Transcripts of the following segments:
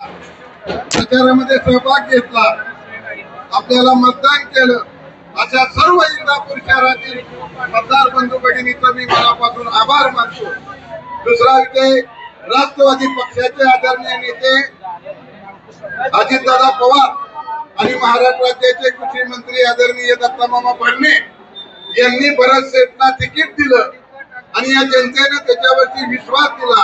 प्रचारामध्ये सहभाग घेतला. आपल्याला मतदान केलं. अशा सर्व इंदापूर शहरातील मतदार बंधू भगिनीचा मी मनापासून आभार मानतो. दुसरा विषय राष्ट्रवादी पक्षाचे आदरणीय नेते अजितदादा पवार आणि महाराष्ट्र राज्याचे कृषी मंत्री आदरणीय दत्तामामा भरणे यांनी भरत सेठना तिकीट दिलं आणि या जनतेनं त्याच्यावरती विश्वास दिला.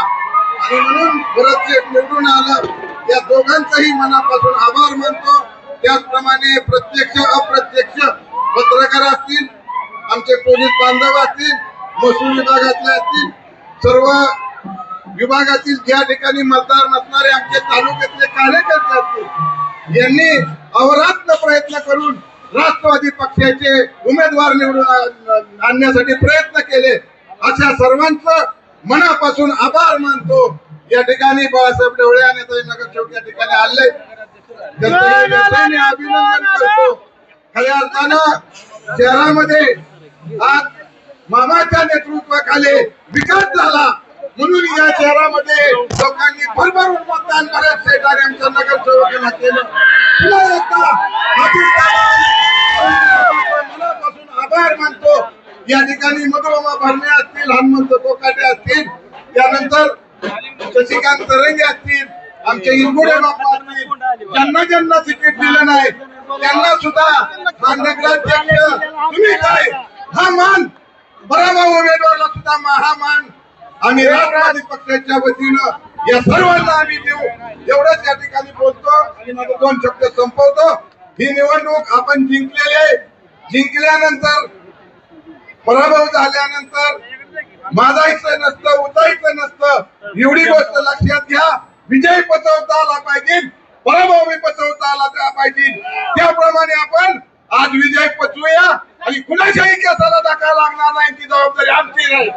आणि म्हणून भरत शेठ निवडून आलं. या दोघांचाही मनापासून आभार मानतो. त्याचप्रमाणे प्रत्यक्ष अप्रत्यक्ष पत्रकार असतील आमचे पोलीस बांधव असतील महसूल विभागातले असतील सर्व विभागातील ज्या ठिकाणी मतदार नसणारे आमचे तालुक्यातले कार्यकर्ते असतील यांनी अवरात्र प्रयत्न करून राष्ट्रवादी पक्षाचे उमेदवार निवडून आणण्यासाठी प्रयत्न केले. अशा सर्वांचं मनापासून आभार मानतो. या ठिकाणी बाळासाहेब ढवळे आणि नगर नगरसेवक या ठिकाणी आले. त्यांचं अभिनंदन करतो. खऱ्या अर्थानं शहरामध्ये आज मामाच्या नेतृत्वाखाली विकास झाला. म्हणून या शहरामध्ये लोकांनी भरभरून मतदान करत शेजारी आमच्या नगरसेवकांना केलं. पुन्हा एकदा मनापासून आभार मानतो. या ठिकाणी मधुरमा भरणे असतील हनुमंत कोकाटे असतील त्यानंतर शशिकांत तरंगे असतील आमचे इंगुडे बाप्पा असतील ज्यांना ज्यांना तिकीट दिलं नाही त्यांना सुद्धा तुम्ही काय? हा मान बराबर उमेदवारला सुद्धा हा मान. आम्ही राष्ट्रवादी पक्षाच्या वतीनं या सर्वांना आम्ही देऊ. एवढंच या ठिकाणी बोलतो आणि दोन शब्द संपवतो. ही निवडणूक आपण जिंकलेले जिंकल्यानंतर पराभव झाल्यानंतर माझा नसतं उतायचं नसतं. एवढी गोष्ट लक्षात घ्या. विजय पचवता आला पाहिजे. पराभवी पचवता आला पाहिजे. त्याप्रमाणे आपण आज विजय पचवूया. आणि कुणाच्याही केसाला धक्का लागणार नाही ती जबाबदारी आमची राहील